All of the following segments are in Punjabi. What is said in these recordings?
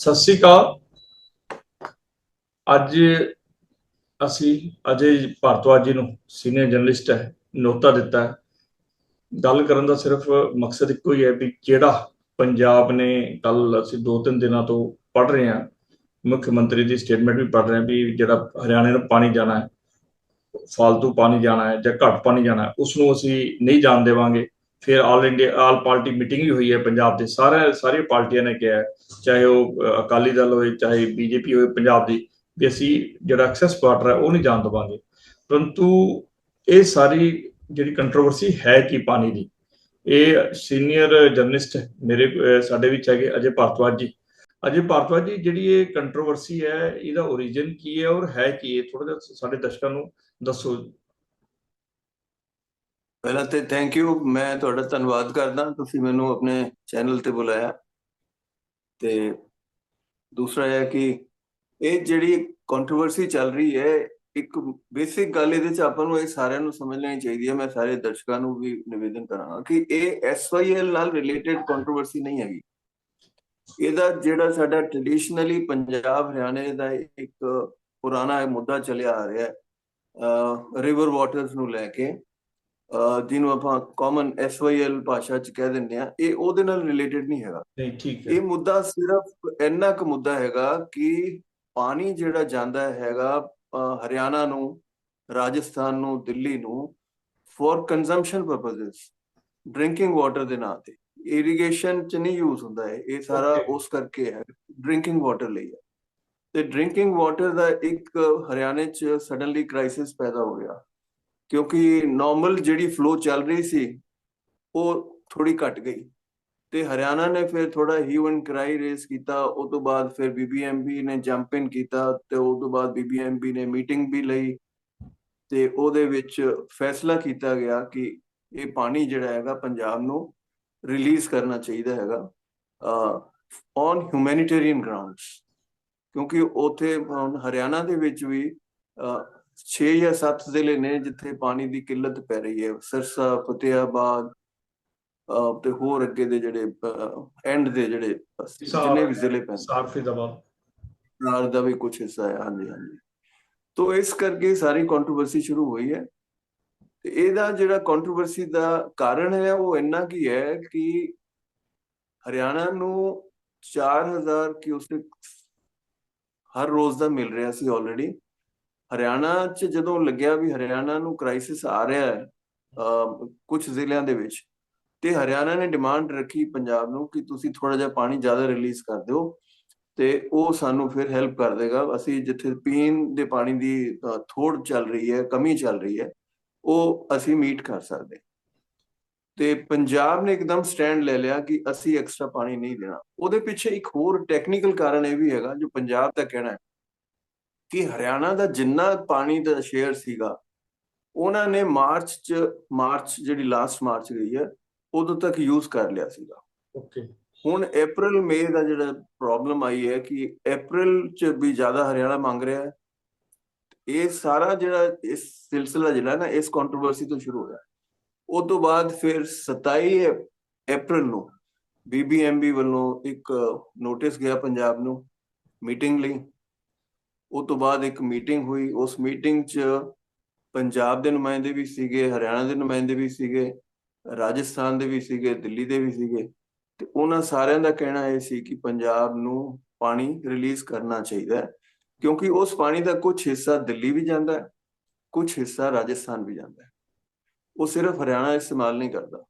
ਸਤਿ ਸ਼੍ਰੀ ਅਕਾਲ। ਅੱਜ ਅਸੀਂ ਅਜੇ ਭਾਰਤਵਾਜ ਜੀ ਨੂੰ ਸੀਨੀਅਰ ਜਰਨਲਿਸਟ ਹੈ ਨੋਤਾ ਦਿੱਤਾ ਹੈ। ਗੱਲ ਕਰਨ ਦਾ ਸਿਰਫ ਮਕਸਦ ਇੱਕੋ ਹੀ ਹੈ ਵੀ ਜਿਹੜਾ ਪੰਜਾਬ ਨੇ ਕੱਲ ਅਸੀਂ ਦੋ ਤਿੰਨ ਦਿਨਾਂ ਤੋਂ ਪੜ ਰਹੇ ਹਾਂ, ਮੁੱਖ ਮੰਤਰੀ ਦੀ ਸਟੇਟਮੈਂਟ ਵੀ ਪੜ ਰਹੇ ਹਾਂ ਵੀ ਜਿਹੜਾ ਹਰਿਆਣੇ ਨੂੰ ਪਾਣੀ ਜਾਣਾ ਹੈ ਫालतू ਪਾਣੀ ਜਾਣਾ ਹੈ ਜਾਂ ਘੱਟ ਪਾਣੀ ਜਾਣਾ ਹੈ ਉਸ ਨੂੰ ਅਸੀਂ ਨਹੀਂ ਜਾਣ ਦੇਵਾਂਗੇ। ਫਿਰ all India all party meeting ਵੀ ਹੋਈ ਹੈ ਪੰਜਾਬ ਦੇ। ਸਾਰੇ, ਸਾਰੀਆਂ ਪਾਰਟੀਆਂ ਨੇ ਕਿਹਾ, ਚਾਹੇ ਉਹ ਅਕਾਲੀ ਦਲ ਹੋਵੇ ਚਾਹੇ ਬੀਜੇਪੀ ਹੋਵੇ ਪੰਜਾਬ ਦੀ, ਵੀ ਅਸੀਂ ਜਿਹੜਾ ਐਕਸੈਸ ਵਾਟਰ ਹੈ, ਉਹ ਨਹੀਂ ਜਾਣ ਦੇਵਾਂਗੇ। ਪਰੰਤੂ ਇਹ ਸਾਰੀ ਜਿਹੜੀ ਕੰਟਰੋਵਰਸੀ ਹੈ ਕੀ ਪਾਣੀ ਦੀ, ਇਹ ਸੀਨੀਅਰ ਜਰਨਲਿਸਟ ਮੇਰੇ ਸਾਡੇ ਵਿੱਚ ਹੈਗੇ ਅਜੇ ਭਾਰਤਵਾਜ ਜੀ। ਅਜੇ ਭਾਰਤਵਾਜ ਜੀ, ਜਿਹੜੀ ਇਹ ਕੰਟਰੋਵਰਸੀ ਹੈ, ਇਹਦਾ origin ਕੀ ਹੈ ਔਰ ਹੈ ਕੀ? ਇਹ ਥੋੜਾ ਜਿਹਾ ਸਾਡੇ ਦਰਸ਼ਕਾਂ ਨੂੰ ਦੱਸੋ। ਪਹਿਲਾਂ ਤੇ ਥੈਂਕ ਯੂ ਮੈਂ ਤੁਹਾਡਾ ਧੰਨਵਾਦ ਕਰਦਾ, ਤੁਸੀਂ ਮੈਨੂੰ ਆਪਣੇ ਚੈਨਲ ਤੇ ਬੁਲਾਇਆ। ਤੇ ਦੂਸਰਾ ਇਹ ਹੈ ਕਿ ਇਹ ਜਿਹੜੀ ਕੰਟਰੋਵਰਸੀ ਚੱਲ ਰਹੀ ਹੈ, ਇੱਕ ਬੇਸਿਕ ਗੱਲ ਇਹਦੇ ਚ ਆਪਾਂ ਨੂੰ ਇਹ ਸਾਰਿਆਂ ਨੂੰ ਸਮਝ ਲੈਣੀ ਚਾਹੀਦੀ ਹੈ, ਮੈਂ ਸਾਰੇ ਦਰਸ਼ਕਾਂ ਨੂੰ ਵੀ ਨਿਵੇਦਨ ਕਰਾਂਗਾ ਕਿ ਇਹ ਐਸਵਾਈਐਲ ਨਾਲ ਰਿਲੇਟਡ ਕੰਟਰੋਵਰਸੀ ਨਹੀਂ ਹੈਗੀ। ਇਹਦਾ ਜਿਹੜਾ ਸਾਡਾ ਟ੍ਰੈਡੀਸ਼ਨਲੀ ਪੰਜਾਬ, ਹਰਿਆਣੇ ਦਾ ਇੱਕ ਪੁਰਾਣਾ ਮੁੱਦਾ ਚੱਲਿਆ ਆ ਰਿਹਾ ਹੈ ਰਿਵਰ ਵਾਟਰਸ ਨੂੰ ਲੈ ਕੇ। ਜਿਹਨੂੰ ਆਪਾਂ ਕਾਮਨ ਐਸਵਾਈਐਲ ਭਾਸ਼ਾ ਚ ਕਹਿ ਦਿੰਦੇ ਆ ਇਹ ਉਹਦੇ ਨਾਲ ਰਿਲੇਟਡ ਨਹੀਂ ਹੈਗਾ। ਨਹੀਂ ਠੀਕ ਹੈ। ਇਹ ਮੁੱਦਾ ਸਿਰਫ ਇੰਨਾ ਕੁ ਮੁੱਦਾ ਹੈਗਾ ਕਿ ਪਾਣੀ ਜਿਹੜਾ ਜਾਂਦਾ ਹੈਗਾ ਹਰਿਆਣਾ ਨੂੰ ਰਾਜਸਥਾਨ ਨੂੰ ਦਿੱਲੀ ਨੂੰ for consumption purposes drinking water ਦੇ ਨਾਂ ਤੇ। ਇਰੀਗੇਸ਼ਨ ਚ ਨਹੀਂ ਯੂਜ਼ ਹੁੰਦਾ ਹੈ ਇਹ ਸਾਰਾ. ਉਸ ਕਰਕੇ ਹੈ ਡਰਿੰਕਿੰਗ ਵਾਟਰ ਲਈ ਹੈ। ਤੇ ਡਰਿੰਕਿੰਗ ਵਾਟਰ ਦਾ ਇੱਕ ਹਰਿਆਣੇ ਚ ਸਡਨਲੀ ਕ੍ਰਾਈਸਿਸ ਪੈਦਾ ਹੋ ਗਿਆ। ਕਿਉਂਕਿ ਨਾਰਮਲ ਜਿਹੜੀ ਫਲੋ ਚੱਲ ਰਹੀ ਸੀ, ਉਹ ਥੋੜੀ ਘਟ ਗਈ। ਤੇ ਹਰਿਆਣਾ ਨੇ ਫਿਰ ਥੋੜਾ ਹਿਊ ਐਂਡ ਕਰਾਈ ਰੇਸ ਕੀਤਾ ਉਸ ਤੋਂ ਬਾਅਦ ਫਿਰ ਬੀਬੀਐਮਬੀ ਨੇ ਜੰਪ ਇਨ ਕੀਤਾ ਤੇ ਉਸ ਤੋਂ ਬਾਅਦ ਬੀਬੀਐਮਬੀ ਨੇ ਮੀਟਿੰਗ ਵੀ ਲਈ ਤੇ ਉਹਦੇ ਵਿੱਚ ਫੈਸਲਾ ਕੀਤਾ ਗਿਆ ਕਿ ਇਹ ਪਾਣੀ ਜਿਹੜਾ ਹੈਗਾ ਪੰਜਾਬ ਨੂੰ ਰਿਲੀਜ਼ ਕਰਨਾ ਚਾਹੀਦਾ ਹੈਗਾ ਔਨ ਹਿਊਮੈਨਿਟੇਰੀਅਨ ਗਰਾਊਂਡਸ ਕਿਉਂਕਿ ਉਥੇ ਹੁਣ ਹਰਿਆਣਾ ਦੇ ਵਿੱਚ ਵੀ 6 ਜਾਂ 7 ਜ਼ਿਲ੍ਹੇ ਨੇ ਜਿੱਥੇ ਪਾਣੀ ਦੀ ਕਿੱਲਤ ਪੈ ਰਹੀ ਹੈ। ਸਰਸਾ ਫਤਿਆਬਾਦ ਤੇ ਹੋਰ ਅੱਗੇ ਦੇ ਜਿਹੜੇ ਐਂਡ ਦੇ ਜਿਹੜੇ ਜਿੰਨੇ ਵੀ ਜ਼ਿਲ੍ਹੇ ਪੈਂਦੇ। ਸਾਰਫੀ ਦਬਾਅ ਨਾਲ ਦਾ ਵੀ ਕੁਝ ਹਿੱਸਾ ਹੈ ਹਾਂਜੀ ਹਾਂਜੀ। ਤੋਂ ਇਸ ਕਰਕੇ ਸਾਰੀ ਕੰਟਰੋਵਰਸੀ ਸ਼ੁਰੂ ਹੋਈ ਹੈ। ਤੇ ਇਹਦਾ ਜਿਹੜਾ ਕੰਟਰੋਵਰਸੀ ਦਾ ਕਾਰਨ ਹੈ ਉਹ ਇੰਨਾ ਕੀ ਹੈ ਕਿ ਹਰਿਆਣਾ ਨੂੰ 4000 ਕਿਊਸਿਕ ਹਰ ਰੋਜ਼ ਦਾ ਮਿਲ ਰਿਹਾ ਸੀ ਆਲਰੇਡੀ ਹਰਿਆਣਾ 'ਚ ਜਦੋਂ ਲੱਗਿਆ ਵੀ ਹਰਿਆਣਾ ਨੂੰ ਕ੍ਰਾਈਸਿਸ ਆ ਰਿਹਾ ਹੈ ਕੁਝ ਜ਼ਿਲ੍ਹਿਆਂ ਦੇ ਵਿੱਚ, ਤੇ ਹਰਿਆਣਾ ਨੇ ਡਿਮਾਂਡ ਰੱਖੀ ਪੰਜਾਬ ਨੂੰ ਕਿ ਤੁਸੀਂ ਥੋੜਾ ਜਿਹਾ ਪਾਣੀ ਜ਼ਿਆਦਾ ਰਿਲੀਜ਼ ਕਰ ਦਿਓ, ਤੇ ਉਹ ਸਾਨੂੰ ਫਿਰ ਹੈਲਪ ਕਰ ਦੇਗਾ। ਅਸੀਂ ਜਿੱਥੇ ਪੀਣ ਦੇ ਪਾਣੀ ਦੀ ਥੋੜ ਚੱਲ ਰਹੀ ਹੈ, ਕਮੀ ਚੱਲ ਰਹੀ ਹੈ, ਉਹ ਅਸੀਂ ਮੀਟ ਕਰ ਸਕਦੇ ਤੇ ਪੰਜਾਬ ਨੇ ਇੱਕਦਮ ਸਟੈਂਡ ਲੈ ਲਿਆ ਕਿ ਅਸੀਂ ਐਕਸਟਰਾ ਪਾਣੀ ਨਹੀਂ ਦੇਣਾ। ਉਹਦੇ ਪਿੱਛੇ ਇੱਕ ਹੋਰ ਟੈਕਨੀਕਲ ਕਾਰਨ ਇਹ ਵੀ ਹੈਗਾ, ਜੋ ਪੰਜਾਬ ਦਾ ਕਹਿਣਾ ਹੈ ਕਿ ਹਰਿਆਣਾ ਦਾ ਜਿੰਨਾ ਪਾਣੀ ਦਾ ਸ਼ੇਅਰ ਸੀਗਾ ਉਹਨਾਂ ਨੇ ਮਾਰਚ ਚ ਮਾਰਚ ਜਿਹੜੀ ਲਾਸਟ ਮਾਰਚ ਗਈ ਹੈ ਉਦੋਂ ਤੱਕ ਯੂਜ਼ ਕਰ ਲਿਆ ਸੀਗਾ। ਓਕੇ ਹੁਣ April ਮਈ ਦਾ ਜਿਹੜਾ ਪ੍ਰੋਬਲਮ ਆਈ ਹੈ ਕਿ April ਚ ਵੀ ਜ਼ਿਆਦਾ ਹਰਿਆਣਾ ਮੰਗ ਰਿਹਾ ਹੈ। ਇਹ ਸਾਰਾ ਜਿਹੜਾ ਇਸ ਸਿਲਸਿਲਾ ਜਿਹੜਾ ਨਾ ਇਸ ਕੰਟਰੋਵਰਸੀ ਤੋਂ ਸ਼ੁਰੂ ਹੋਇਆ। ਉਸ ਤੋਂ ਬਾਅਦ ਫਿਰ 27 April ਨੂੰ BBMB ਵੱਲੋਂ ਇੱਕ ਨੋਟਿਸ ਗਿਆ ਪੰਜਾਬ ਨੂੰ ਮੀਟਿੰਗ ਲਈ। ਉਸ ਤੋਂ ਬਾਅਦ ਇੱਕ ਮੀਟਿੰਗ ਹੋਈ। ਉਸ ਮੀਟਿੰਗ 'ਚ ਪੰਜਾਬ ਦੇ ਨੁਮਾਇੰਦੇ ਵੀ ਸੀਗੇ, ਹਰਿਆਣਾ ਦੇ ਨੁਮਾਇੰਦੇ ਵੀ ਸੀਗੇ, ਰਾਜਸਥਾਨ ਦੇ ਵੀ ਸੀਗੇ, ਦਿੱਲੀ ਦੇ ਵੀ ਸੀਗੇ। ਤੇ ਉਹਨਾਂ ਸਾਰਿਆਂ ਦਾ ਕਹਿਣਾ ਇਹ ਸੀ ਕਿ ਪੰਜਾਬ ਨੂੰ ਪਾਣੀ ਰਿਲੀਜ਼ ਕਰਨਾ ਚਾਹੀਦਾ ਕਿਉਂਕਿ ਉਸ ਪਾਣੀ ਦਾ ਕੁਝ ਹਿੱਸਾ ਦਿੱਲੀ ਵੀ ਜਾਂਦਾ ਹੈ ਕੁਝ ਹਿੱਸਾ ਰਾਜਸਥਾਨ ਵੀ ਜਾਂਦਾ ਹੈ। ਉਹ ਸਿਰਫ ਹਰਿਆਣਾ ਇਸਤੇਮਾਲ ਨਹੀਂ ਕਰਦਾ।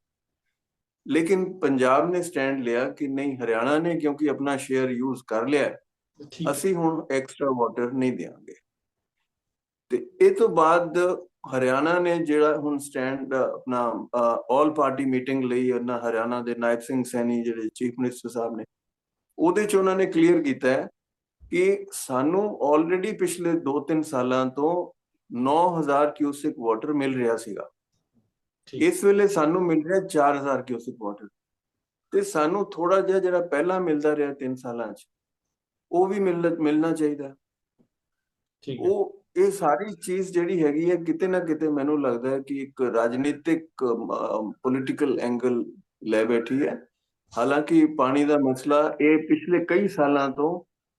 ਲੇਕਿਨ ਪੰਜਾਬ ਨੇ ਸਟੈਂਡ ਲਿਆ ਕਿ ਨਹੀਂ, ਹਰਿਆਣਾ ਨੇ ਕਿਉਂਕਿ ਆਪਣਾ ਸ਼ੇਅਰ ਯੂਜ਼ ਕਰ ਲਿਆ ਅਸੀਂ ਹੁਣ ਐਕਸਟਰਾ ਵਾਟਰ ਨਹੀਂ ਦੇਵਾਂਗੇ ਤੇ ਇਹ ਤੋਂ ਬਾਅਦ ਹਰਿਆਣਾ ਨੇ ਜਿਹੜਾ ਹੁਣ ਸਟੈਂਡ ਆਪਣਾ ਆਲ ਪਾਰਟੀ ਮੀਟਿੰਗ ਲਈ ਉਹਨਾਂ ਹਰਿਆਣਾ ਦੇ ਨਾਇਬ ਸਿੰਘ ਸੈਣੀ ਜਿਹੜੇ ਚੀਫ ਮਿਨਿਸਟਰ ਸਾਹਿਬ ਨੇ ਉਹਦੇ ਚ ਉਹਨਾਂ ਨੇ ਕਲੀਅਰ ਕੀਤਾ ਹੈ ਕਿ ਸਾਨੂੰ ਆਲਰੇਡੀ ਪਿਛਲੇ 2-3 ਸਾਲਾਂ ਤੋਂ 9000 ਕਿਊਸਿਕ ਵਾਟਰ ਮਿਲ ਰਿਹਾ ਸੀਗਾ। ਇਸ ਵੇਲੇ ਸਾਨੂੰ ਮਿਲ ਰਿਹਾ 4000 ਕਿਊਸਿਕ ਵਾਟਰ ਤੇ ਸਾਨੂੰ ਥੋੜਾ ਜਿਹਾ ਜਿਹੜਾ ਪਹਿਲਾਂ ਮਿਲਦਾ ਰਿਹਾ 3 ਸਾਲਾਂ 'ਚ ਉਹ ਵੀ ਮਿਲ ਮਿਲਣਾ ਚਾਹੀਦਾ। ਠੀਕ ਹੈ। ਉਹ ਇਹ ਸਾਰੀ ਚੀਜ਼ ਜਿਹੜੀ ਹੈਗੀ ਹੈ ਕਿਤੇ ਨਾ ਕਿਤੇ ਮੈਨੂੰ ਲੱਗਦਾ ਹੈ ਕਿ ਇੱਕ ਰਾਜਨੀਤਿਕ ਪੋਲਿਟੀਕਲ ਐਂਗਲ ਲੈ ਬੈਠੀ ਹੈ। ਹਾਲਾਂਕਿ ਪਾਣੀ ਦਾ ਮਸਲਾ ਇਹ ਪਿਛਲੇ ਕਈ ਸਾਲਾਂ ਤੋਂ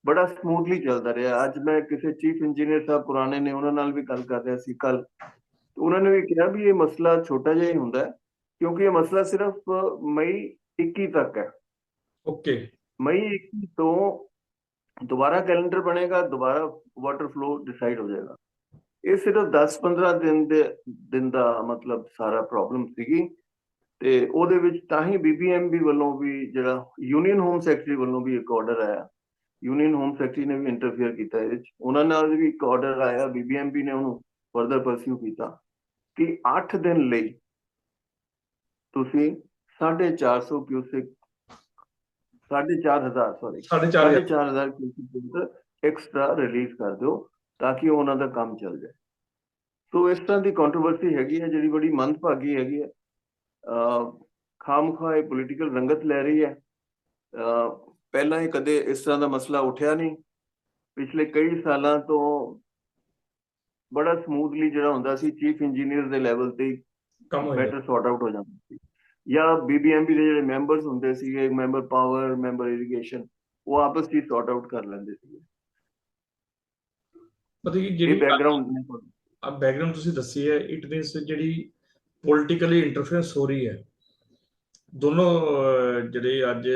ਬੜਾ ਸਮੂਥਲੀ ਚੱਲਦਾ ਰਿਹਾ। ਅੱਜ ਮੈਂ ਕਿਸੇ ਚੀਫ ਇੰਜੀਨੀਅਰ ਸਾਹਿਬ ਪੁਰਾਣੇ ਨੇ ਉਹਨਾਂ ਨਾਲ ਵੀ ਗੱਲ ਕਰ ਰਿਹਾ ਸੀ ਕੱਲ ਉਹਨਾਂ ਨੇ ਵੀ ਕਿਹਾ ਵੀ ਇਹ ਮਸਲਾ ਛੋਟਾ ਜਿਹਾ ਹੀ ਹੁੰਦਾ ਕਿਉਂਕਿ ਇਹ ਮਸਲਾ ਸਿਰਫ ਮਈ 21 ਤੱਕ ਹੈ। ਓਕੇ। ਮਈ 21 ਤੋਂ ਦੁਬਾਰਾ ਕੈਲੰਡਰ ਬਣੇਗਾ, ਦੁਬਾਰਾ ਵਾਟਰ ਫਲੋ ਡਿਸਾਈਡ ਹੋ ਜਾਏਗਾ। ਇਹ ਸਿਰਫ 10-15 ਦਿਨ ਦੇ, ਦਿਨ ਦਾ ਮਤਲਬ ਸਾਰਾ ਪ੍ਰੋਬਲਮ ਸੀਗੀ। ਤੇ ਉਹਦੇ ਵਿੱਚ ਤਾਂ ਹੀ ਬੀਬੀਐਮਬੀ ਵੱਲੋਂ ਵੀ ਜਿਹੜਾ ਯੂਨੀਅਨ ਹੋਮ ਸੈਕਟਰੀ ਵੱਲੋਂ ਵੀ ਇੱਕ ਆਰਡਰ ਆਇਆ। ਯੂਨੀਅਨ ਹੋਮ ਸੈਕਟਰੀ ਨੇ ਵੀ ਇੰਟਰਫੇਅਰ ਕੀਤਾ ਇਹਦੇ ਵਿੱਚ। ਉਹਨਾਂ ਨਾਲ ਵੀ ਇੱਕ ਆਰਡਰ ਆਇਆ ਬੀਬੀਐਮਬੀ ਨੇ ਉਹਨੂੰ ਫਰਦਰ ਪਰਸਿਊ ਕੀਤਾ ਕਿ 8 ਦਿਨ ਲਈ ਤੁਸੀਂ 450 cusec 4500 sorry 4.5 4000 cusec extra release ਕਰ ਦਿਓ ਤਾਂ ਕਿ ਉਹਨਾਂ ਦਾ ਕੰਮ ਚੱਲ ਜਾਏ। ਸੋ ਇਸ ਤਰ੍ਹਾਂ ਦੀ ਕੰਟਰੋਵਰਸੀ ਹੈਗੀ ਹੈ ਜਿਹੜੀ ਬੜੀ ਮੰਦਭਾਗੀ ਹੈਗੀ ਹੈ। ਅ ਖਾਮਖਾ ਇਹ ਪੋਲੀਟੀਕਲ ਰੰਗਤ ਲੈ ਰਹੀ ਹੈ। ਅ ਪਹਿਲਾਂ ਹੀ ਕਦੇ ਇਸ ਤਰ੍ਹਾਂ ਦਾ ਮਸਲਾ ਉੱਠਿਆ ਨਹੀਂ। ਪਿਛਲੇ ਕਈ ਸਾਲਾਂ ਤੋਂ ਬੜਾ ਸਮੂਥਲੀ ਜਿਹੜਾ ਹੁੰਦਾ ਸੀ ਚੀਫ ਇੰਜੀਨੀਅਰ ਦੇ ਲੈਵਲ ਤੇ ਕੰਮ ਮੈਟਰ ਸੌਰਟ ਆਊਟ ਹੋ ਜਾਂਦਾ ਸੀ। ਜਾਂ ਬੀਬੀਐਮਬੀ ਦੇ ਜਿਹੜੇ ਮੈਂਬਰਸ ਹੁੰਦੇ ਸੀਗੇ ਮੈਂਬਰ ਪਾਵਰ ਮੈਂਬਰ ਇਰੀਗੇਸ਼ਨ ਉਹ ਆਪਸ ਵਿੱਚ ਸੌਰਟ ਆਊਟ ਕਰ ਲੈਂਦੇ ਸੀਗੇ। ਮਤਲਬ ਕਿ ਜਿਹੜੀ ਬੈਕਗ੍ਰਾਉਂਡ ਬੈਕਗ੍ਰਾਉਂਡ ਤੁਸੀਂ ਦੱਸੀ ਹੈ ਇਟ ਮੀਨਸ ਜਿਹੜੀ ਪੋਲਿਟੀਕਲੀ ਇੰਟਰਫੇਰੈਂਸ ਹੋ ਰਹੀ ਹੈ ਦੋਨੋਂ ਜਿਹੜੇ ਅੱਜ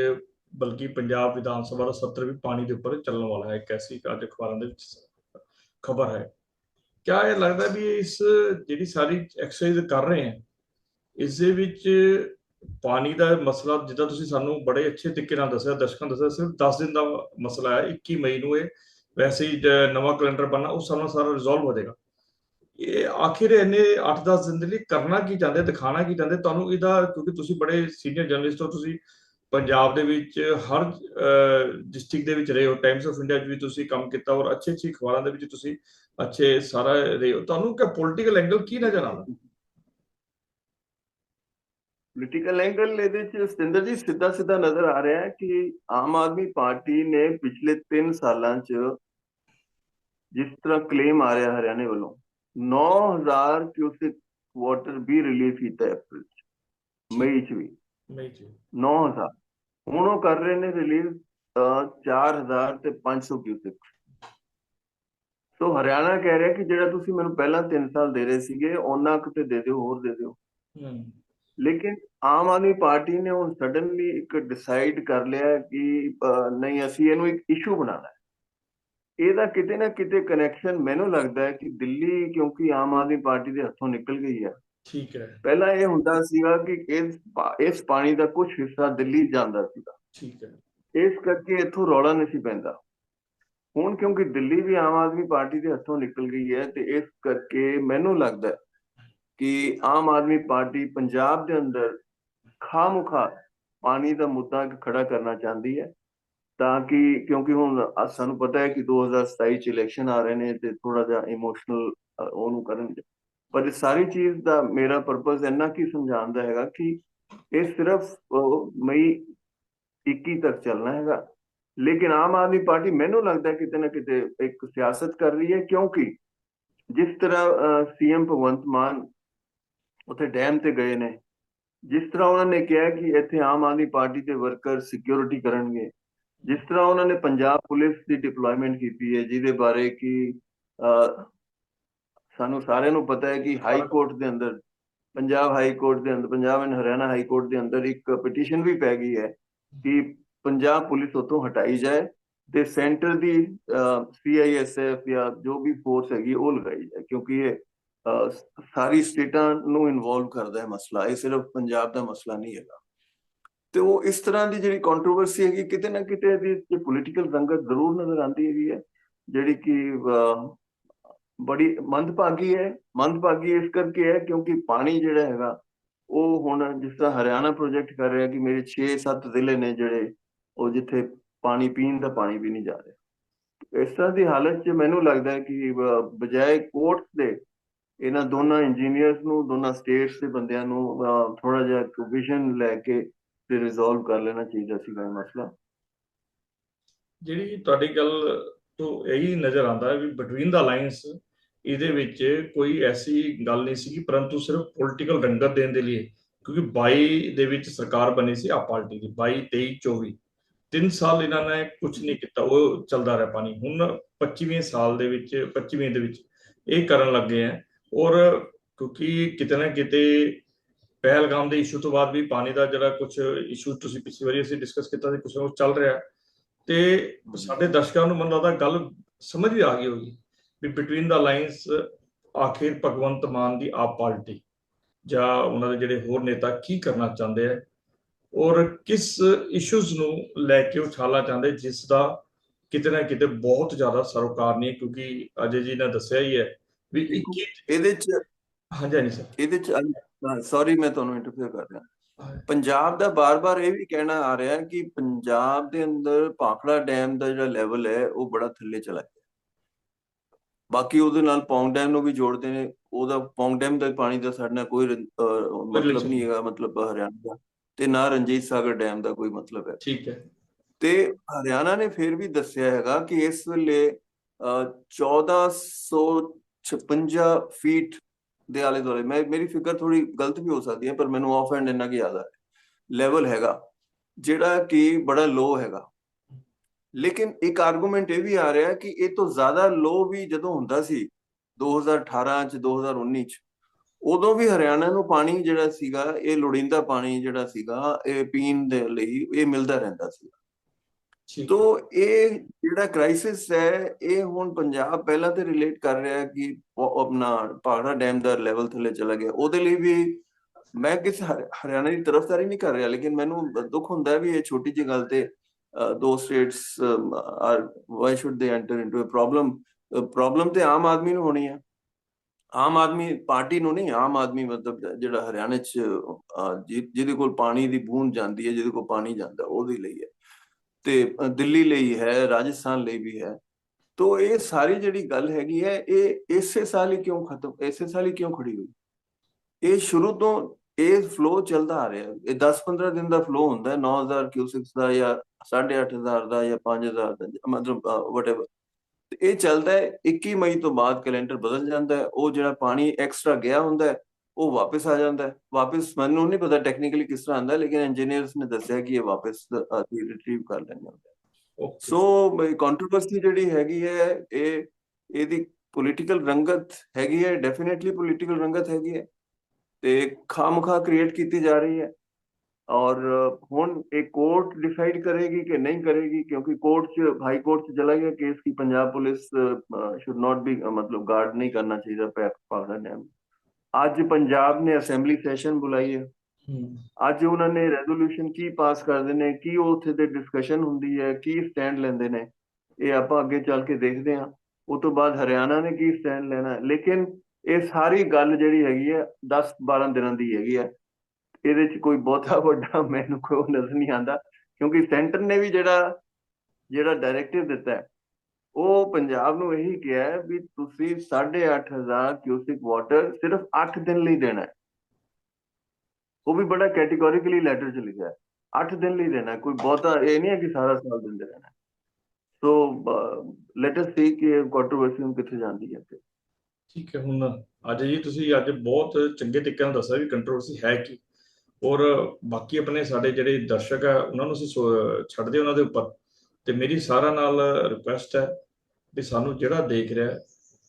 ਬਲਕਿ ਪੰਜਾਬ ਵਿਧਾਨ ਸਭਾ ਦਾ ਸੱਤਰ ਵੀ ਪਾਣੀ ਦੇ ਉੱਪਰ ਚੱਲਣ ਵਾਲਾ ਹੈ ਇੱਕ ਐਸੀ ਅੱਜ ਅਖਬਾਰਾਂ ਦੇ ਵਿੱਚ ਖਬਰ ਹੈ। ਕਿਆ ਇਹ ਲੱਗਦਾ ਵੀ ਇਸ ਜਿਹੜੀ ਸਾਰੀ ਐਕਸਰਸਾਈਜ਼ ਕਰ ਰਹੇ ਹੈ ਇਸ ਦੇ ਵਿੱਚ ਪਾਣੀ ਦਾ ਮਸਲਾ ਜਿੱਦਾਂ ਤੁਸੀਂ ਸਾਨੂੰ ਬੜੇ ਅੱਛੇ ਤਰੀਕੇ ਨਾਲ ਦੱਸਿਆ, ਦਰਸ਼ਕਾਂ ਨੂੰ ਦੱਸਿਆ, ਸਿਰਫ 10 ਦਿਨ ਦਾ ਮਸਲਾ ਹੈ 21 ਮਈ ਨੂੰ ਇਹ ਵੈਸੇ ਹੀ ਨਵਾਂ ਕੈਲੰਡਰ ਬਣਨਾ ਉਸ ਹਿਸਾਬ ਨਾਲ ਸਾਰਾ ਰਿਜ਼ੋਲਵ ਹੋ ਜਾਏਗਾ। ਇਹ ਆਖਿਰ ਇਹਨੇ 8-10 ਦਿਨ ਦੇ ਲਈ ਕਰਨਾ ਕੀ ਚਾਹੁੰਦੇ ਦਿਖਾਣਾ ਕੀ ਚਾਹੁੰਦੇ? ਤੁਹਾਨੂੰ ਇਹਦਾ, ਕਿਉਂਕਿ ਤੁਸੀਂ ਬੜੇ ਸੀਨੀਅਰ ਜਰਨਲਿਸਟ ਹੋ, ਤੁਸੀਂ ਪੰਜਾਬ ਦੇ ਵਿੱਚ ਹਰ ਡਿਸਟ੍ਰਿਕਟ ਦੇ ਵਿੱਚ ਰਹੇ ਹੋ ਟਾਈਮਸ ਆਫ ਇੰਡੀਆ 'ਚ ਵੀ ਤੁਸੀਂ ਕੰਮ ਕੀਤਾ ਔਰ ਅੱਛੀ ਅੱਛੀ ਅਖਬਾਰਾਂ ਦੇ ਵਿੱਚ ਤੁਸੀਂ ਅੱਛੇ ਸਾਰਾ ਰਹੇ ਹੋ। ਤੁਹਾਨੂੰ ਕਿ ਪੋਲਿਟੀਕਲ ਐਂਗਲ ਕੀ ਨਜ਼ਰ ਆਉਂਦਾ? ਪੋਲੀਟੀਕਲ ਐਂਗਲ ਇਹਦੇ ਚ ਸਤਿੰਦਰ ਜੀ ਸਿੱਧਾ ਸਿੱਧਾ ਨਜ਼ਰ ਆ ਰਿਹਾ ਹੈ ਕਿ ਆਮ ਆਦਮੀ ਪਾਰਟੀ ਨੇ ਪਿਛਲੇ 3 ਸਾਲਾਂ ਚ ਜਿਸ ਤਰ੍ਹਾਂ ਕਲੇਮ ਆ ਰਿਹਾ ਹਰਿਆਣੇ ਵੱਲੋਂ 9000 ਕਿਊਸਿਕ ਵਾਟਰ ਵੀ ਰਿਲੀਜ਼ ਕੀਤਾ ਅਪ੍ਰੈਲ ਚ ਮਈ ਚ ਵੀ। ਨਹੀਂ ਜੀ 9000 ਹੁਣ ਉਹ ਕਰ ਰਹੇ ਨੇ ਰਿਲੀਜ਼ 4000 ਤੇ 500 ਕਿਊਸਿਕ ਸੋ ਹਰਿਆਣਾ ਕਹਿ ਰਿਹਾ ਕਿ ਜਿਹੜਾ ਤੁਸੀਂ ਮੈਨੂੰ ਪਹਿਲਾਂ 3 ਸਾਲ ਦੇ ਰਹੇ ਸੀਗੇ ਉਹਨਾਂ ਕੁ ਤੇ ਦੇ ਦਿਓ ਹੋਰ ਦੇ ਦਿਓ। ਹੂੰ। ਲੇਕਿਨ ਆਮ ਆਦਮੀ ਪਾਰਟੀ ਨੇ ਹੁਣ ਸਡਨਲੀ ਇੱਕ ਡਿਸਾਈਡ ਕਰ ਲਿਆ ਕਿ ਨਹੀਂ ਅਸੀਂ ਇਹਨੂੰ ਇੱਕ ਇਸ਼ੂ ਬਣਾਉਣਾ ਹੈ। ਇਹਦਾ ਕਿਤੇ ਨਾ ਕਿਤੇ ਕਨੈਕਸ਼ਨ ਮੈਨੂੰ ਲੱਗਦਾ ਹੈ ਕਿ ਦਿੱਲੀ ਕਿਉਂਕਿ ਆਮ ਆਦਮੀ ਪਾਰਟੀ ਦੇ ਹੱਥੋਂ ਨਿਕਲ ਗਈ ਹੈ ਠੀਕ ਹੈ। ਪਹਿਲਾਂ ਇਹ ਹੁੰਦਾ ਸੀਗਾ ਕਿ ਇਸ ਪਾਣੀ ਦਾ ਕੁਝ ਹਿੱਸਾ ਦਿੱਲੀ ਜਾਂਦਾ ਸੀਗਾ। ਠੀਕ ਹੈ। ਇਸ ਕਰਕੇ ਇੱਥੋਂ ਰੌਲਾ ਨਹੀਂ ਸੀ ਪੈਂਦਾ। ਹੁਣ ਕਿਉਂਕਿ ਦਿੱਲੀ ਵੀ ਆਮ ਆਦਮੀ ਪਾਰਟੀ ਦੇ ਹੱਥੋਂ ਨਿਕਲ ਗਈ ਹੈ ਤੇ ਇਸ ਕਰਕੇ ਮੈਨੂੰ ਲੱਗਦਾ ਕਿ ਆਮ ਆਦਮੀ ਪਾਰਟੀ ਪੰਜਾਬ ਦੇ ਅੰਦਰ ਖਾਮੁਖਾ ਪਾਣੀ ਦਾ ਮੁੱਦਾ ਖੜਾ ਕਰਨਾ ਚਾਹੁੰਦੀ ਹੈ ਤਾਂ ਕਿ ਕਿਉਂਕਿ ਹੁਣ ਸਾਨੂੰ ਪਤਾ ਹੈ ਕਿ 2027 ਚ ਇਲੈਕਸ਼ਨ ਆ ਰਹੇ ਨੇ ਤੇ ਥੋੜਾ ਜਿਹਾ ਇਮੋਸ਼ਨਲ ਉਹਨੂੰ ਕਰਨਗੇ। ਪਰ ਇਹ ਸਾਰੀ ਚੀਜ਼ ਦਾ ਮੇਰਾ ਪਰਪਸ ਇੰਨਾ ਕੀ ਸਮਝਾਉਣ ਦਾ ਹੈਗਾ ਕਿ ਇਹ ਸਿਰਫ ਮਈ 21 ਤੱਕ ਚੱਲਣਾ ਹੈਗਾ। ਲੇਕਿਨ ਆਮ ਆਦਮੀ ਪਾਰਟੀ ਮੈਨੂੰ ਲੱਗਦਾ ਕਿਤੇ ਨਾ ਕਿਤੇ ਇੱਕ ਸਿਆਸਤ ਕਰ ਰਹੀ ਹੈ ਕਿਉਂਕਿ ਜਿਸ ਤਰ੍ਹਾਂ ਸੀਐਮ ਭਗਵੰਤ ਮਾਨ ਉੱਥੇ ਡੈਮ ਤੇ ਗਏ ਨੇ। ਜਿਸ ਤਰ੍ਹਾਂ ਉਹਨਾਂ ਨੇ ਕਿਹਾ ਕਿ ਇੱਥੇ ਆਮ ਆਦਮੀ ਪਾਰਟੀ ਦੇ ਵਰਕਰ ਸਿਕਿਉਰਿਟੀ ਕਰਨਗੇ। ਜਿਸ ਤਰ੍ਹਾਂ ਉਹਨਾਂ ਨੇ ਪੰਜਾਬ ਪੁਲਿਸ ਦੀ ਡਿਪਲੋਇਮੈਂਟ ਕੀਤੀ ਹੈ, ਜਿਹਦੇ ਬਾਰੇ ਕਿ ਸਾਨੂੰ ਸਾਰਿਆਂ ਨੂੰ ਪਤਾ ਹੈ ਕਿ ਹਾਈ ਕੋਰਟ ਦੇ ਅੰਦਰ, ਪੰਜਾਬ ਹਾਈ ਕੋਰਟ ਦੇ ਅੰਦਰ, Punjab and Haryana high court ਦੇ ਅੰਦਰ ਇੱਕ ਪਟੀਸ਼ਨ ਵੀ ਪੈ ਗਈ ਹੈ ਕਿ ਪੰਜਾਬ ਪੁਲਿਸ ਉਤੋਂ ਹਟਾਈ ਜਾਏ ਤੇ ਸੈਂਟਰ ਦੀ ਸੀਆਈਐਸਐਫ ਜਾਂ ਜੋ ਵੀ ਫੋਰਸ ਹੈਗੀ ਉਹ ਲਗਾਈ ਜਾਏ, ਕਿਉਂਕਿ ਇਹ ਸਾਰੀ ਸਟੇਟਾਂ ਨੂੰ ਇਨਵੋਲਵ ਕਰਦਾ ਹੈ ਮਸਲਾ। ਇਹ ਸਿਰਫ ਪੰਜਾਬ ਦਾ ਮਸਲਾ ਨਹੀਂ ਹੈਗਾ। ਤੇ ਉਹ ਇਸ ਤਰ੍ਹਾਂ ਦੀ ਜਿਹੜੀ ਕੰਟਰੋਵਰਸੀ ਹੈਗੀ, ਕਿਤੇ ਨਾ ਕਿਤੇ ਇਹਦੀ ਪੋਲੀਟੀਕਲ ਰੰਗਤ ਜ਼ਰੂਰ ਨਜ਼ਰ ਆਉਂਦੀ ਹੈਗੀ ਹੈ, ਜਿਹੜੀ ਕਿ ਬੜੀ ਮੰਦਭਾਗੀ ਹੈ। ਮੰਦਭਾਗੀ ਇਸ ਕਰਕੇ ਹੈ ਕਿਉਂਕਿ ਪਾਣੀ ਜਿਹੜਾ ਹੈਗਾ, ਉਹ ਹੁਣ ਜਿਸ ਤਰ੍ਹਾਂ ਹਰਿਆਣਾ ਪ੍ਰੋਜੈਕਟ ਕਰ ਰਿਹਾ ਕਿ ਮੇਰੇ 6-7 ਜ਼ਿਲ੍ਹੇ ਨੇ ਜਿਹੜੇ ਉਹ ਜਿੱਥੇ ਪਾਣੀ ਪੀਣ ਦਾ ਪਾਣੀ ਵੀ ਨਹੀਂ ਜਾ ਰਿਹਾ। ਇਸ ਤਰ੍ਹਾਂ ਦੀ ਹਾਲਤ 'ਚ ਮੈਨੂੰ ਲੱਗਦਾ ਹੈ ਕਿ ਬਜਾਏ ਕੋਰਟ ਦੇ ਇਹਨਾਂ ਦੋਨਾਂ ਇੰਜੀਨੀਅਰਸ ਨੂੰ, ਦੋਨਾਂ ਸਟੇਟਸ ਦੇ ਬੰਦਿਆਂ ਨੂੰ ਥੋੜਾ ਜਿਹਾ ਵਿਜ਼ਨ ਲੈ ਕੇ ਤੇ ਰਿਜ਼ੋਲਵ ਕਰ ਲੈਣਾ ਚਾਹੀਦਾ ਸੀਗਾ ਇਹ ਮਸਲਾ। ਜਿਹੜੀ ਤੁਹਾਡੀ ਗੱਲ ਤੋਂ ਇਹੀ ਨਜ਼ਰ ਆਉਂਦਾ ਹੈ ਵੀ ਬਿਟਵੀਨ ਦਾ ਲਾਈਨਸ ਇਹਦੇ ਵਿੱਚ ਕੋਈ ਐਸੀ ਗੱਲ ਨਹੀਂ ਸੀਗੀ, ਪਰੰਤੂ ਸਿਰਫ ਪੋਲਿਟੀਕਲ ਰੰਗਤ ਦੇਣ ਦੇ ਲਈ, ਕਿਉਂਕਿ 22 ਦੇ ਵਿੱਚ ਸਰਕਾਰ ਬਣੀ ਸੀ ਆ ਪਾਰਟੀ ਦੀ 22 23 24 ਤਿੰਨ ਸਾਲ ਇਹਨਾਂ ਨੇ ਕੁਝ ਨਹੀਂ ਕੀਤਾ, ਉਹ ਚੱਲਦਾ ਰਿਹਾ ਪਾਣੀ। ਹੁਣ 25ਵੇਂ ਸਾਲ ਦੇ ਵਿੱਚ 25ਵੇਂ ਦੇ ਵਿੱਚ ਇਹ ਕਰਨ ਲੱਗੇ ਆ ਔਰ ਕਿਉਂਕਿ ਕਿਤੇ ਨਾ ਕਿਤੇ ਪਹਿਲਗਾਮ ਦੇ ਇਸ਼ੂ ਤੋਂ ਬਾਅਦ ਵੀ ਪਾਣੀ ਦਾ ਜਿਹੜਾ ਕੁਝ ਇਸ਼ੂ ਤੁਸੀਂ ਪਿਛਲੀ ਵਾਰੀ ਅਸੀਂ ਡਿਸਕਸ ਕੀਤਾ ਸੀ ਕੁਝ ਉਹ ਚੱਲ ਰਿਹਾ। ਤੇ ਸਾਡੇ ਦਰਸ਼ਕਾਂ ਨੂੰ ਮੈਨੂੰ ਲੱਗਦਾ ਗੱਲ ਸਮਝ ਵੀ ਆ ਗਈ ਹੋਗੀ ਵੀ ਬਿਟਵੀਨ ਦਾ ਲਾਈਨਸ ਆਖਿਰ ਭਗਵੰਤ ਮਾਨ ਦੀ ਆਪ ਪਾਰਟੀ ਜਾਂ ਉਹਨਾਂ ਦੇ ਜਿਹੜੇ ਹੋਰ ਨੇਤਾ ਕੀ ਕਰਨਾ ਚਾਹੁੰਦੇ ਆ ਔਰ ਕਿਸ ਇਸ਼ੂਜ਼ ਨੂੰ ਲੈ ਕੇ ਉਛਾਲਣਾ ਚਾਹੁੰਦੇ, ਜਿਸ ਦਾ ਕਿਤੇ ਨਾ ਕਿਤੇ ਬਹੁਤ ਜ਼ਿਆਦਾ ਸਰੋਕਾਰ ਨਹੀਂ, ਕਿਉਂਕਿ ਅਜੇ ਜੀ ਨੇ ਦੱਸਿਆ ਹੀ ਹੈ ਇਹਦੇ ਚ ਹਾਂਜੀ ਹਾਂਜੀ ਸਰ। ਇਹਦੇ ਚ ਸੌਰੀ ਮੈਂ ਤੁਹਾਨੂੰ ਇੰਟਰਫੇਅਰ ਕਰ ਰਿਹਾ। ਪੰਜਾਬ ਦਾ ਬਾਰ-ਬਾਰ ਇਹ ਵੀ ਕਹਿਣਾ ਆ ਰਿਹਾ ਕਿ ਪੰਜਾਬ ਦੇ ਅੰਦਰ ਪਾਖੜਾ ਡੈਮ ਦਾ ਜਿਹੜਾ ਲੈਵਲ ਹੈ ਉਹ ਬੜਾ ਥੱਲੇ ਚਲਾ ਗਿਆ। ਬਾਕੀ ਉਹਦੇ ਨਾਲ ਪੌਂਗ ਡੈਮ ਨੂੰ ਵੀ ਜੋੜਦੇ ਨੇ ਉਹਦਾ ਪੌਂਗ ਡੈਮ ਦਾ ਪਾਣੀ ਦਾ ਸਾਡੇ ਨਾਲ ਕੋਈ ਮਤਲਬ ਨਹੀਂ ਹੈਗਾ ਮਤਲਬ ਹਰਿਆਣਾ ਦਾ। ਤੇ ਨਾ ਰਣਜੀਤ ਸਾਗਰ ਡੈਮ ਦਾ ਕੋਈ ਮਤਲਬ ਹੈ। ਠੀਕ ਹੈ। ਤੇ ਹਰਿਆਣਾ ਨੇ ਫਿਰ ਵੀ ਦੱਸਿਆ ਹੈਗਾ ਕਿ ਇਸ ਵੇਲੇ 1400 56 ਫੀਟ ਦੇ ਆਲੇ ਦੁਆਲੇ। ਮੈਂ, ਮੇਰੀ ਫਿਕਰ ਥੋੜੀ ਗਲਤ ਵੀ ਹੋ ਸਕਦੀ ਹੈ, ਪਰ ਮੈਨੂੰ ਆਫ ਹੈਂਡ ਇੰਨਾ ਕਿ ਯਾਦ ਆ। ਲੈਵਲ ਹੈਗਾ, ਜਿਹੜਾ ਕਿ ਬੜਾ ਲੋ ਹੈਗਾ। ਲੇਕਿਨ ਇੱਕ ਆਰਗੂਮੈਂਟ ਇਹ ਵੀ ਆ ਰਿਹਾ ਕਿ ਇਹ ਤੋਂ ਜ਼ਿਆਦਾ ਲੋ ਵੀ ਜਦੋਂ ਹੁੰਦਾ ਸੀ 2018 ਚ 2019 ਚ, ਉਦੋਂ ਵੀ ਹਰਿਆਣਾ ਨੂੰ ਪਾਣੀ ਜਿਹੜਾ ਸੀਗਾ, ਇਹ ਲੋੜੀਂਦਾ ਪਾਣੀ ਜਿਹੜਾ ਸੀਗਾ, ਇਹ ਪੀਣ ਦੇ ਲਈ ਇਹ ਮਿਲਦਾ ਰਹਿੰਦਾ ਸੀ ਤੋ ਇਹ ਜਿਹੜਾ ਕ੍ਰਾਈਸਿਸ ਹੈ ਇਹ ਹੁਣ ਪੰਜਾਬ ਪਹਿਲਾਂ ਤੇ ਰਿਲੇਟ ਕਰ ਰਿਹਾ ਕਿ ਆਪਣਾ ਪਹਾੜਾ ਡੈਮ ਦਾ ਲੈਵਲ ਥੱਲੇ ਚਲਾ ਗਿਆ। ਉਹਦੇ ਲਈ ਵੀ ਮੈਂ ਕਿਸ ਹਰ- ਹਰਿਆਣਾ ਦੀ ਤਰਫਦਾਰੀ ਨਹੀਂ ਕਰ ਰਿਹਾ ਲੇਕਿਨ ਮੈਨੂੰ ਦੁੱਖ ਹੁੰਦਾ ਵੀ ਇਹ ਛੋਟੀ ਜਿਹੀ ਗੱਲ ਤੇ ਦੋ states are why should they enter into a problem problem ਤੇ ਆਮ ਆਦਮੀ ਨੂੰ ਹੋਣੀ ਹੈ ਆਮ ਆਦਮੀ ਪਾਰਟੀ ਨੂੰ ਨਹੀਂ ਆਮ ਆਦਮੀ ਮਤਲਬ ਜਿਹੜਾ ਹਰਿਆਣਾ ਚ ਜਿਹਦੇ ਕੋਲ ਪਾਣੀ ਦੀ ਬੂੰਦ ਜਾਂਦੀ ਹੈ ਜਿਹਦੇ ਕੋਲ ਪਾਣੀ ਜਾਂਦਾ ਉਹਦੇ ਲਈ ਹੈ। ਤੇ ਦਿੱਲੀ ਲਈ ਹੈ, ਰਾਜਸਥਾਨ ਲਈ ਵੀ ਹੈ। ਤੋ ਇਹ ਸਾਰੀ ਜਿਹੜੀ ਗੱਲ ਹੈਗੀ ਹੈ, ਇਹ ਇਸੇ ਸਾਲ ਹੀ ਕਿਉਂ ਖਤਮ, ਇਸੇ ਸਾਲ ਹੀ ਕਿਉਂ ਖੜੀ ਹੋਈ? ਇਹ ਸ਼ੁਰੂ ਤੋਂ ਇਹ ਫਲੋ ਚੱਲਦਾ ਆ ਰਿਹਾ। ਇਹ 10-15 ਦਿਨ ਦਾ ਫਲੋ ਹੁੰਦਾ ਹੈ। 9000 ਕਿਊਸਿਕਸ ਦਾ ਜਾਂ 8500 ਦਾ ਜਾਂ 5000 ਦਾ, ਮਤਲਬ ਵਟਐਵਰ ਇਹ ਚੱਲਦਾ ਹੈ। 21 ਮਈ ਤੋਂ ਬਾਅਦ ਕੈਲੰਡਰ ਬਦਲ ਜਾਂਦਾ ਹੈ। ਉਹ ਜਿਹੜਾ ਪਾਣੀ ਐਕਸਟਰਾ ਗਿਆ ਹੁੰਦਾ ਹੈ ਉਹ ਵਾਪਸ ਆ ਜਾਂਦਾ ਹੈ ਵਾਪਸ ਮੈਨੂੰ ਨਹੀਂ ਪਤਾ ਟੈਕਨੀਕਲੀ ਕਿਸ ਤਰ੍ਹਾਂ ਆਉਂਦਾ ਹੈ, ਲੇਕਿਨ ਇੰਜੀਨੀਅਰਸ ਨੇ ਦੱਸਿਆ ਕਿ ਇਹ ਵਾਪਸ ਅਸੀਂ ਰਿਟਰੀਵ ਕਰ ਲੈਂਦੇ ਹਾਂ ਓਕੇ ਸੋ ਕੰਟਰੋਵਰਸੀ ਜਿਹੜੀ ਹੈਗੀ ਹੈ ਇਹ ਇਹਦੀ ਪੋਲੀਟੀਕਲ ਰੰਗਤ ਹੈਗੀ ਹੈ ਡੈਫੀਨਿਟਲੀ ਪੋਲੀਟੀਕਲ ਰੰਗਤ ਹੈਗੀ ਹੈ ਤੇ ਖਾਮਖਾ ਕ੍ਰੀਏਟ ਕੀਤੀ ਜਾ ਰਹੀ ਹੈ ਔਰ ਹੁਣ ਇਹ ਕੋਰਟ ਡਿਸਾਈਡ ਕਰੇਗੀ ਕਿ ਨਹੀਂ ਕਰੇਗੀ ਕਿਉਂਕਿ ਕੋਰਟ ਚ ਹਾਈ ਕੋਰਟ ਚ ਚਲਾ ਗਿਆ ਕੇਸ ਕਿ Punjab police should not be ਮਤਲਬ ਗਾਰਡ ਨਹੀਂ ਕਰਨਾ ਚਾਹੀਦਾ ਪਾਗੜਾ ਡੈਮ ਅੱਜ ਪੰਜਾਬ ਨੇ ਅਸੈਂਬਲੀ ਸੈਸ਼ਨ ਬੁਲਾਈ ਹੈ। ਅੱਜ ਉਹਨਾਂ ਨੇ ਰੈਜ਼ੋਲੂਸ਼ਨ ਕੀ ਪਾਸ ਕਰਦੇ ਨੇ ਕੀ ਉੱਥੇ ਤੇ ਡਿਸਕਸ਼ਨ ਹੁੰਦੀ ਹੈ ਕੀ ਸਟੈਂਡ ਲੈਂਦੇ ਨੇ ਇਹ ਆਪਾਂ ਅੱਗੇ ਚੱਲ ਕੇ ਦੇਖਦੇ ਹਾਂ। ਉਸ ਤੋਂ ਬਾਅਦ ਹਰਿਆਣਾ ਨੇ ਕੀ ਸਟੈਂਡ ਲੈਣਾ। ਲੇਕਿਨ ਇਹ ਸਾਰੀ ਗੱਲ ਜਿਹੜੀ ਹੈਗੀ ਹੈ 10 12 ਦਿਨਾਂ ਦੀ ਹੈਗੀ ਹੈ। ਇਹਦੇ 'ਚ ਕੋਈ ਬਹੁਤਾ ਵੱਡਾ ਮੈਨੂੰ ਕੋਈ ਨਜ਼ਰ ਨਹੀਂ ਆਉਂਦਾ ਕਿਉਂਕਿ ਸੈਂਟਰ ਨੇ ਵੀ ਜਿਹੜਾ ਜਿਹੜਾ ਡਾਇਰੈਕਟਿਵ ਦਿੱਤਾ ਹੈ ਉਹ ਪੰਜਾਬ ਨੂੰ ਇਹੀ ਕਿਹਾ ਵੀ ਤੁਸੀਂ 8500 ਕਿਊਸਿਕ ਵਾਟਰ ਸਿਰਫ 8 ਦਿਨ ਲਈ ਦੇਣਾ ਹੈ। ਉਹ ਵੀ ਬੜਾ ਕੈਟੇਗੋਰੀਕਲੀ ਲੈਟਰ ਚ ਲਿਖਿਆ 8 ਦਿਨ ਲਈ ਦੇਣਾ ਕੋਈ ਬਹੁਤਾ ਇਹ ਨਹੀਂ ਹੈ ਕਿ ਸਾਰਾ ਸਾਲ ਦਿੰਦੇ ਰਹਿਣਾ ਸੋ ਲੈਟ ਅਸ ਸੀ ਕਿ ਕੰਟਰੋਵਰਸੀ ਨੂੰ ਕਿੱਥੇ ਜਾਂਦੀ ਹੈ ਤੇ ਠੀਕ ਹੈ, ਹੁਣ ਅੱਜ ਜੀ ਤੁਸੀਂ ਅੱਜ ਬਹੁਤ ਚੰਗੇ ਤਰੀਕੇ ਨਾਲ ਦੱਸਿਆ ਵੀ ਕੰਟਰੋਵਰਸੀ ਹੈ ਕੀ। ਔਰ ਬਾਕੀ ਆਪਣੇ ਸਾਡੇ ਜਿਹੜੇ ਦਰਸ਼ਕ ਆ, ਉਹਨਾਂ ਨੂੰ ਅਸੀਂ ਛੱਡਦੇ ਉਹਨਾਂ ਦੇ ਉੱਪਰ। ਤੇ ਮੇਰੀ ਸਾਰਿਆਂ ਨਾਲ ਰਿਕੁਐਸਟ ਹੈ ਵੀ ਸਾਨੂੰ ਜਿਹੜਾ ਦੇਖ ਰਿਹਾ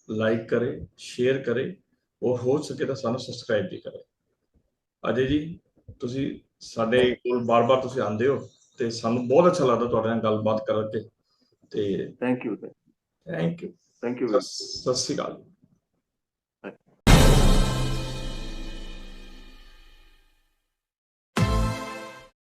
ਲਾਈਕ ਕਰੇ ਸ਼ੇਅਰ ਕਰੇ ਔਰ ਹੋ ਸਕੇ ਤਾਂ ਸਾਨੂੰ ਸਬਸਕ੍ਰਾਈਬ ਵੀ ਕਰੇ। ਅਜੇ ਜੀ ਤੁਸੀਂ ਸਾਡੇ ਕੋਲ ਬਾਰ-ਬਾਰ ਤੁਸੀਂ ਆਉਂਦੇ ਹੋ ਤੇ ਸਾਨੂੰ ਬਹੁਤ ਅੱਛਾ ਲੱਗਦਾ ਤੁਹਾਡੇ ਨਾਲ ਗੱਲਬਾਤ ਕਰਕੇ ਤੇ thank you thank you thank you ਸਤਿ ਸ਼੍ਰੀ ਅਕਾਲ।